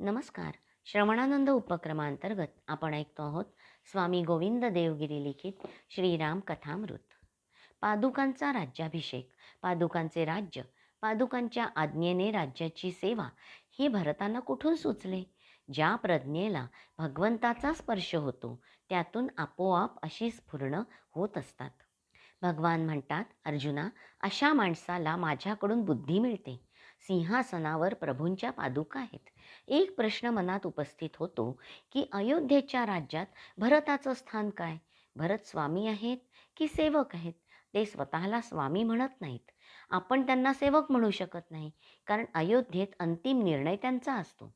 नमस्कार. श्रवणानंद उपक्रमांतर्गत आपण ऐकतो आहोत स्वामी गोविंद देवगिरी लिखित श्रीराम कथामृत. पादुकांचा राज्याभिषेक पादुकांचे राज्य पादुकांच्या आज्ञेने राज्याची सेवा हे भरतांना कुठून सुचले? ज्या प्रज्ञेला भगवंताचा स्पर्श होतो त्यातून आपोआप अशी स्फुरणं होत असतात. भगवान म्हणतात अर्जुना अशा माणसाला माझ्याकडून बुद्धी मिळते. सिंहासनावर प्रभूंच्या पादुका आहेत. एक प्रश्न मनात उपस्थित होतो की अयोध्येच्या राज्यात भरताचं स्थान काय? भरत स्वामी आहेत की सेवक आहेत? ते स्वतःला स्वामी म्हणत नाहीत. आपण त्यांना सेवक म्हणू शकत नाही कारण अयोध्येत अंतिम निर्णय त्यांचा असतो.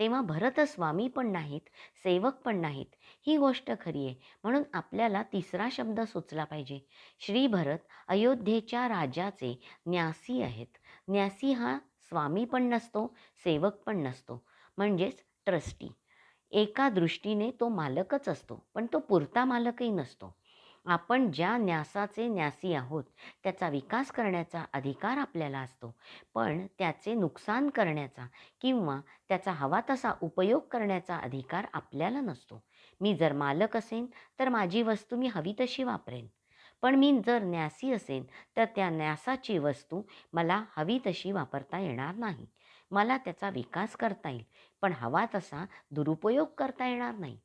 तेव्हा भरत स्वामी पण नाहीत सेवक पण नाहीत ही गोष्ट खरी आहे. म्हणून आपल्याला तिसरा शब्द सुचला पाहिजे. श्री भरत अयोध्येच्या राजाचे न्यासी आहेत. न्यासी हा स्वामी पण नसतो सेवक पण नसतो म्हणजेच ट्रस्टी. एका दृष्टीने तो मालकच असतो पण तो पुरता मालकही नसतो. आपण ज्या न्यासाचे न्यासी आहोत त्याचा विकास करण्याचा अधिकार आपल्याला असतो पण त्याचे नुकसान करण्याचा किंवा त्याचा हवा तसा उपयोग करण्याचा अधिकार आपल्याला नसतो. मी जर मालक असेन तर माझी वस्तू मी हवी तशी वापरेन. पण मी जर न्यासी असेन तर त्या न्यासाची वस्तू मला हवी तशी वापरता येणार नाही. मला त्याचा विकास करता येईल पण हवा तसा दुरुपयोग करता येणार नाही.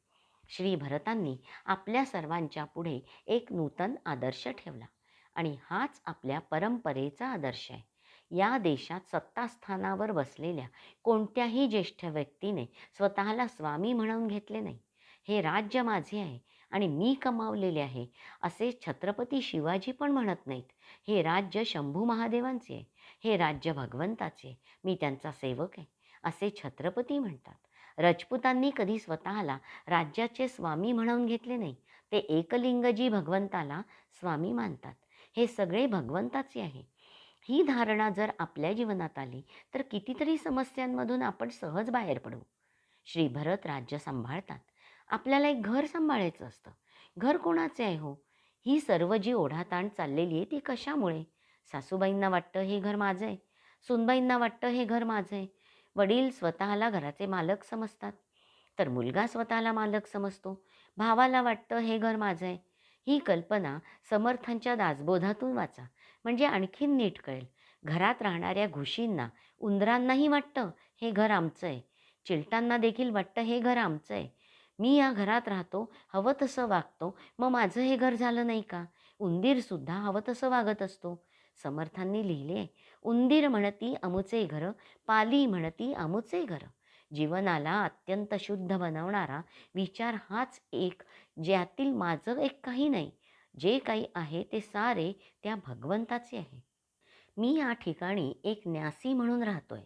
श्री भरतांनी आपल्या सर्वांच्या पुढे एक नूतन आदर्श ठेवला आणि हाच आपल्या परंपरेचा आदर्श आहे. या देशात सत्तास्थानावर बसलेल्या कोणत्याही ज्येष्ठ व्यक्तीने स्वतःला स्वामी म्हणून घेतले नाही. हे राज्य माझे आहे आणि मी कमावलेले आहे. असे छत्रपती शिवाजी पण म्हणत नाहीत. हे राज्य शंभू महादेवांचे आहे. हे राज्य भगवंताचे मी त्यांचा सेवक आहे. असे छत्रपती म्हणतात. राजपुतांनी कधी स्वतःला राज्याचे स्वामी म्हणून घेतले नाही. ते एकलिंगजी भगवंताला स्वामी मानतात. हे सगळे भगवंताचे आहे. ही धारणा जर आपल्या जीवनात आली तर कितीतरी समस्यांमधून आपण सहज बाहेर पडू. श्री भरत राज्य सांभाळतात. आपल्याला एक घर सांभाळायचं असतं. घर कोणाचे आहे हो? ही सर्व जी ओढाताण चाललेली आहे ती कशामुळे? सासूबाईंना वाटतं हे घर माझं आहे. सुनबाईंना वाटतं हे घर माझं आहे. वडील स्वतःला घराचे मालक समजतात. तर मुलगा स्वतःला मालक समजतो. भावाला वाटतं हे घर माझं आहे. ही कल्पना समर्थांच्या दासबोधातून वाचा. म्हणजे आणखीन नीट कळेल. घरात राहणाऱ्या घुशींना उंदरांनाही वाटतं हे घर आमचं आहे. चिलटांना देखील वाटतं हे घर आमचं आहे. मी या घरात राहतो हवं तसं वागतो. मग माझं हे घर झालं नाही का? उंदीरसुद्धा हवं तसं वागत असतो. समर्थांनी लिहिले आहे उंदीर म्हणती अमुचे घर पाली म्हणती अमुचे घर. जीवनाला अत्यंत शुद्ध बनवणारा विचार हाच एक ज्यातील माझं एक काही नाही. जे काही आहे ते सारे त्या भगवंताचे आहे. मी या ठिकाणी एक न्यासी म्हणून राहतोय.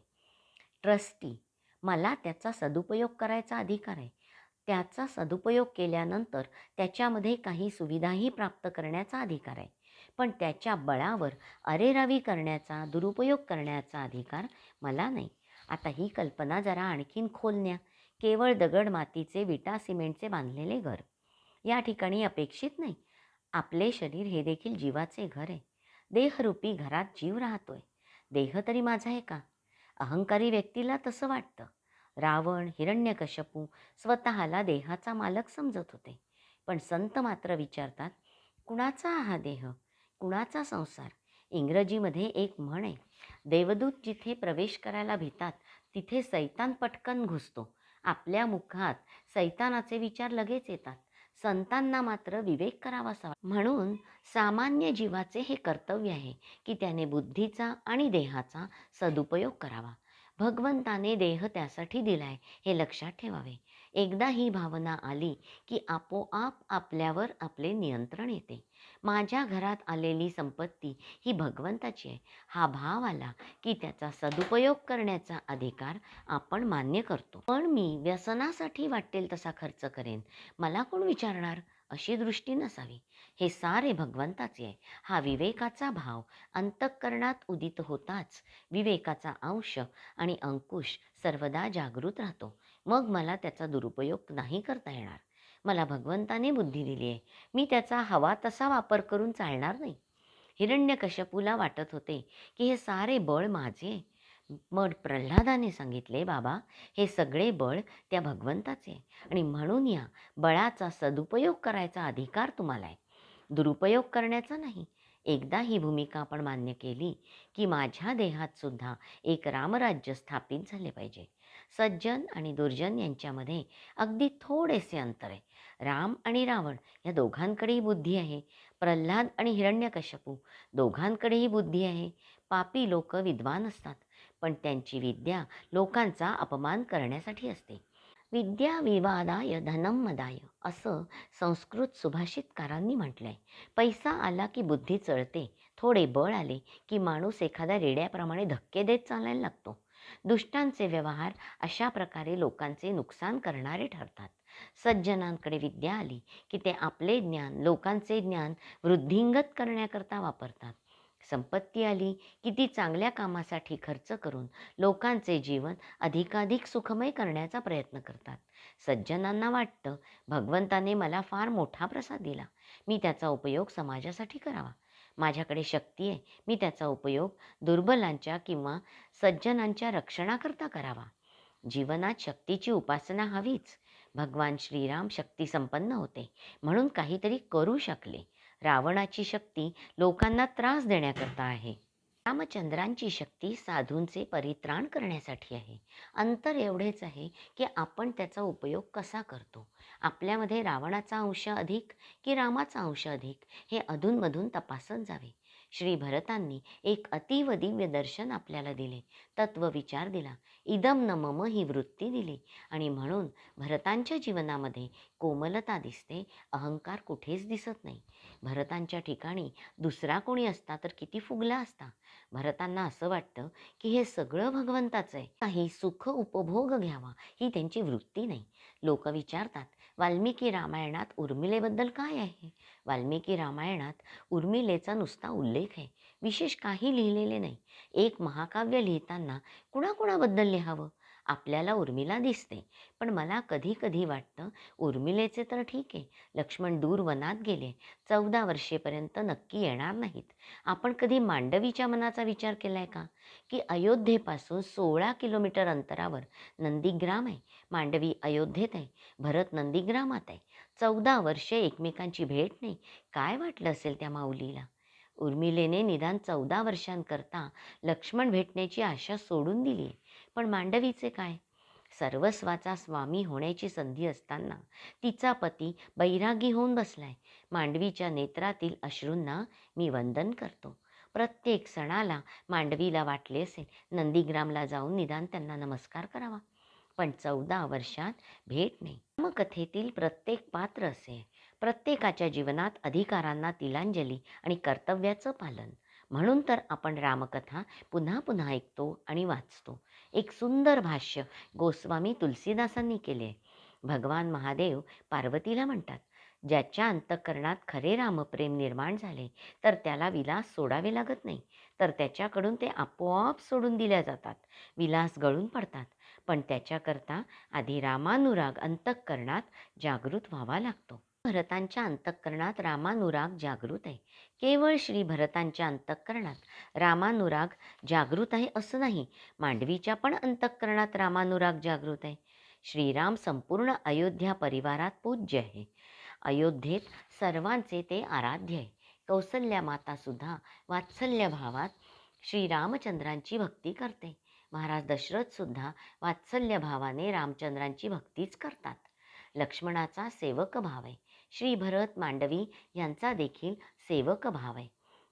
ट्रस्टी. मला त्याचा सदुपयोग करायचा अधिकार आहे. त्याचा सदुपयोग केल्यानंतर त्याच्यामध्ये काही सुविधाही प्राप्त करण्याचा अधिकार आहे. पण त्याच्या बळावर अरेरावी करण्याचा दुरुपयोग करण्याचा अधिकार मला नाही. आता ही कल्पना जरा आणखीन खोलण्या केवळ दगड मातीचे विटा सिमेंटचे बांधलेले घर. या ठिकाणी अपेक्षित नाही. आपले शरीर हे देखील जीवाचे घर आहे. देहरूपी घरात जीव राहतोय. देह तरी माझा आहे का अहंकारी व्यक्तीला तसं वाटतं. रावण हिरण्यकशपू स्वतःला देहाचा मालक समजत होते. पण संत मात्र विचारतात कुणाचा हा देह? कुणाचा संसार? इंग्रजीमध्ये एक म्हण आहे देवदूत जिथे प्रवेश करायला भितात तिथे सैतान पटकन घुसतो. आपल्या मुखात सैतानाचे विचार लगेच येतात. संतांना मात्र विवेक करावासा म्हणून सामान्य जीवाचे हे कर्तव्य आहे की त्याने बुद्धीचा आणि देहाचा सदुपयोग करावा. भगवंताने देह त्यासाठी दिलाय हे लक्षात ठेवावे. एकदा ही भावना आली की आपोआप आपल्यावर आपले नियंत्रण येते. माझ्या घरात आलेली संपत्ती ही भगवंताची आहे. हा भाव आला की त्याचा सदुपयोग करण्याचा अधिकार आपण मान्य करतो. पण मी व्यसनासाठी वाटेल तसा खर्च करेन. मला कोण विचारणार? अशी दृष्टी नसावी. हे सारे भगवंताचे आहे. हा विवेकाचा भाव अंतःकरणात उदित होताच विवेकाचा अंश आणि अंकुश सर्वदा जागृत राहतो. मग मला त्याचा दुरुपयोग नाही करता येणार. मला भगवंताने बुद्धी दिली आहे. मी त्याचा हवा तसा वापर करून चालणार नाही. हिरण्यकश्यपूला वाटत होते की हे सारे बळ माझे आहे. मग प्रल्हादाने सांगितले बाबा हे सगळे बळ त्या भगवंताचे आणि म्हणून या बळाचा सदुपयोग करायचा अधिकार तुम्हाला आहे. दुरुपयोग करण्याचा नाही. एकदा ही भूमिका आपण मान्य केली की माझ्या देहात सुद्धा एक रामराज्य स्थापित झाले पाहिजे. सज्जन आणि दुर्जन यांच्यामध्ये अगदी थोडेसे अंतर आहे. राम आणि रावण या दोघांकडेही बुद्धी आहे. प्रल्हाद आणि हिरण्यकश्यपू दोघांकडेही बुद्धी आहे. पापी लोक विद्वान असतात पण त्यांची विद्या लोकांचा अपमान करण्यासाठी असते. विद्या विवादाय धनम मदाय असं संस्कृत सुभाषितकारांनी म्हटलं आहे पैसा आला की बुद्धी चळते थोडे बळ आले की माणूस एखाद्या रेड्याप्रमाणे धक्के देत चालायला लागतो. दुष्टांचे व्यवहार अशा प्रकारे लोकांचे नुकसान करणारे ठरतात. सज्जनांकडे विद्या आली की ते आपले ज्ञान लोकांचे ज्ञान वृद्धिंगत करण्याकरता वापरतात. संपत्ती आली की ती चांगल्या कामासाठी खर्च करून लोकांचे जीवन अधिकाधिक सुखमय करण्याचा प्रयत्न करतात. सज्जनांना वाटतं भगवंताने मला फार मोठा प्रसाद दिला. मी त्याचा उपयोग समाजासाठी करावा. माझ्याकडे शक्ती आहे. मी त्याचा उपयोग दुर्बलांच्या किंवा सज्जनांच्या रक्षणाकरता करावा. जीवनात शक्तीची उपासना हवीच. भगवान श्रीराम शक्ती संपन्न होते. म्हणून काहीतरी करू शकले. रावणाची शक्ती लोकांना त्रास देण्याकरता आहे. रामचंद्रांची शक्ती साधूंचे परित्राण करण्यासाठी आहे. अंतर एवढेच आहे की आपण त्याचा उपयोग कसा करतो? आपल्यामध्ये रावणाचा अंश अधिक की रामाचा अंश अधिक हे अधूनमधून तपासत जावे. श्री भरतांनी एक अतिव दिव्य दर्शन आपल्याला दिले. तत्वविचार दिला. इदम न मम ही वृत्ती दिली. आणि म्हणून भरतांच्या जीवनामध्ये कोमलता दिसते अहंकार कुठेच दिसत नाही. भरतांच्या ठिकाणी दुसरा कोणी असता तर किती फुगला असता. भरतांना असं वाटतं की हे सगळं भगवंताचं आहे. काही सुख उपभोग घ्यावा ही त्यांची वृत्ती नाही. लोक विचारतात वाल्मिकी रामायणात उर्मिलेबद्दल काय आहे? वाल्मिकी रामायणात उर्मिलेचा नुसता उल्लेख आहे. विशेष काही लिहिलेले नाही. एक महाकाव्य लिहिताना कुणाकुणाबद्दल लिहावं? आपल्याला उर्मिला दिसते. पण मला कधी कधी वाटतं उर्मिलेचे तर ठीक आहे. लक्ष्मण दूर वनात गेले. चौदा वर्षेपर्यंत नक्की येणार नाहीत. आपण कधी मांडवीच्या मनाचा विचार केला आहे का? की अयोध्येपासून सोळा किलोमीटर अंतरावर नंदीग्राम आहे. मांडवी अयोध्येत आहे. भरत नंदीग्रामात आहे. चौदा वर्षे एकमेकांची भेट नाही. काय वाटलं असेल त्या माऊलीला? उर्मिलेने निदान चौदा वर्षांकरता लक्ष्मण भेटण्याची आशा सोडून दिली पण मांडवीचे काय? सर्वस्वाचा स्वामी होण्याची संधी असताना तिचा पती बैरागी होऊन बसलाय. मांडवीच्या नेत्रातील अश्रूंना मी वंदन करतो. प्रत्येक सणाला मांडवीला वाटले असेल नंदीग्रामला जाऊन निदान त्यांना नमस्कार करावा. पण चौदा वर्षात भेट नाही. रामकथेतील प्रत्येक पात्र असे प्रत्येकाच्या जीवनात अधिकारांना तिलांजली आणि कर्तव्याचं पालन. म्हणून तर आपण रामकथा पुन्हा पुन्हा ऐकतो आणि वाचतो. एक सुंदर भाष्य गोस्वामी तुलसीदासांनी केले आहे. भगवान महादेव पार्वतीला म्हणतात ज्याच्या अंतःकरणात खरे रामप्रेम निर्माण झाले तर त्याला विलास सोडावे लागत नाही. तर त्याच्याकडून ते आपोआप सोडून दिल्या जातात. विलास गळून पडतात. पण त्याच्याकरता आधी रामानुराग अंतःकरणात जागृत व्हावा लागतो. भरतांच्या अंतःकरणात रामानुराग जागृत आहे. केवळ श्री भरतांच्या अंतःकरणात रामानुराग जागृत आहे असं नाही मांडवीच्या पण अंतःकरणात रामानुराग जागृत आहे. श्रीराम संपूर्ण अयोध्या परिवारात पूज्य आहे. अयोध्येत सर्वांचे ते आराध्य आहे. कौसल्या मातासुद्धा वात्सल्य भावात श्रीरामचंद्रांची भक्ती करते. महाराज दशरथसुद्धा वात्सल्य भावाने रामचंद्रांची भक्तीच करतात. लक्ष्मणाचा सेवक भाव आहे. श्री भरत मांडवी यांचा देखील सेवक भाव आहे.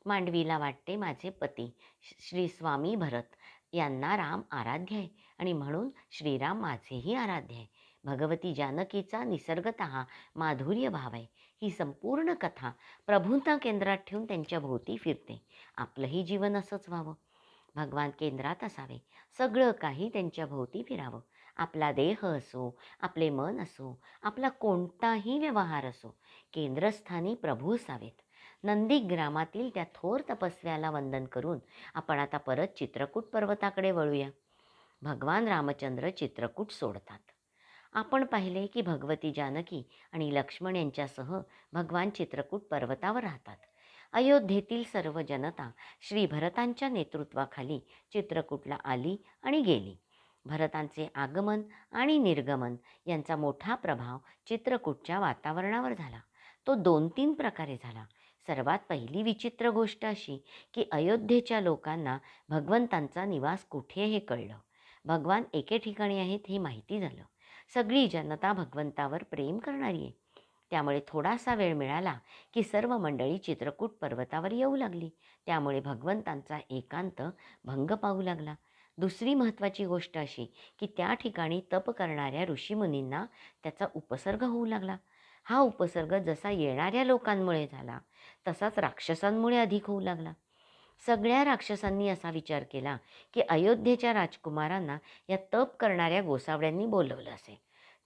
मांडवीला वाटते माझे पती श्री स्वामी भरत यांना राम आराध्य आहे आणि म्हणून श्रीराम माझेही आराध्य आहे. भगवती जानकीचा निसर्गत माधुर्य भाव आहे. ही संपूर्ण कथा प्रभूंना केंद्रात ठेवून त्यांच्या भोवती फिरते. आपलंही जीवन असंच व्हावं. भगवान केंद्रात असावे. सगळं काही त्यांच्या भोवती फिरावं. आपला देह असो आपले मन असो आपला कोणताही व्यवहार असो केंद्रस्थानी प्रभू असावेत. नंदीग्रामातील त्या थोर तपस्व्याला वंदन करून आपण आता परत चित्रकूट पर्वताकडे वळूया. भगवान रामचंद्र चित्रकूट सोडतात. आपण पाहिले की भगवती जानकी आणि लक्ष्मण यांच्यासह भगवान चित्रकूट पर्वतावर राहतात. अयोध्येतील सर्व जनता श्री भरतांच्या नेतृत्वाखाली चित्रकूटला आली आणि गेली. भरतांचे आगमन आणि निर्गमन यांचा मोठा प्रभाव चित्रकूटच्या वातावरणावर झाला. तो दोन तीन प्रकारे झाला. सर्वात पहिली विचित्र गोष्ट अशी की अयोध्येच्या लोकांना भगवंतांचा निवास कुठे हे कळलं? भगवान एके ठिकाणी आहेत हे माहिती झालं. सगळी जनता भगवंतावर प्रेम करणारी आहे. त्यामुळे थोडासा वेळ मिळाला की सर्व मंडळी चित्रकूट पर्वतावर येऊ लागली. त्यामुळे भगवंतांचा एकांत भंग पाहू लागला. दुसरी महत्त्वाची गोष्ट अशी की त्या ठिकाणी तप करणाऱ्या ऋषीमुनींना त्याचा उपसर्ग होऊ लागला. हा उपसर्ग जसा येणाऱ्या लोकांमुळे झाला तसाच राक्षसांमुळे अधिक होऊ लागला. सगळ्या राक्षसांनी असा विचार केला की अयोध्येच्या राजकुमारांना या तप करणाऱ्या गोसावड्यांनी बोलवलं असेल.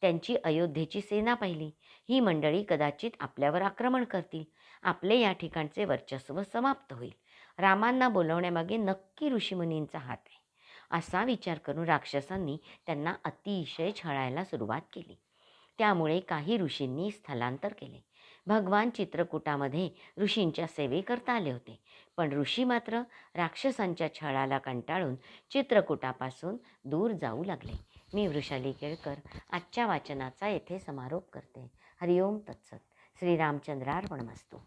त्यांची अयोध्येची सेना पाहिली. ही मंडळी कदाचित आपल्यावर आक्रमण करतील. आपले या ठिकाणचे वर्चस्व समाप्त होईल. रामांना बोलवण्यामागे नक्की ऋषीमुनींचा हात आहे. असा विचार करून राक्षसांनी त्यांना अतिशय छळायला सुरुवात केली. त्यामुळे काही ऋषींनी स्थलांतर केले. भगवान चित्रकूटामध्ये ऋषींच्या सेवेकरता आले होते. पण ऋषी मात्र राक्षसांच्या छळाला कंटाळून चित्रकूटापासून दूर जाऊ लागले. मी वृषाली केळकर आजच्या वाचनाचा येथे समारोप करते. हरिओम तत्सत. श्रीरामचंद्रार्पणमस्तू.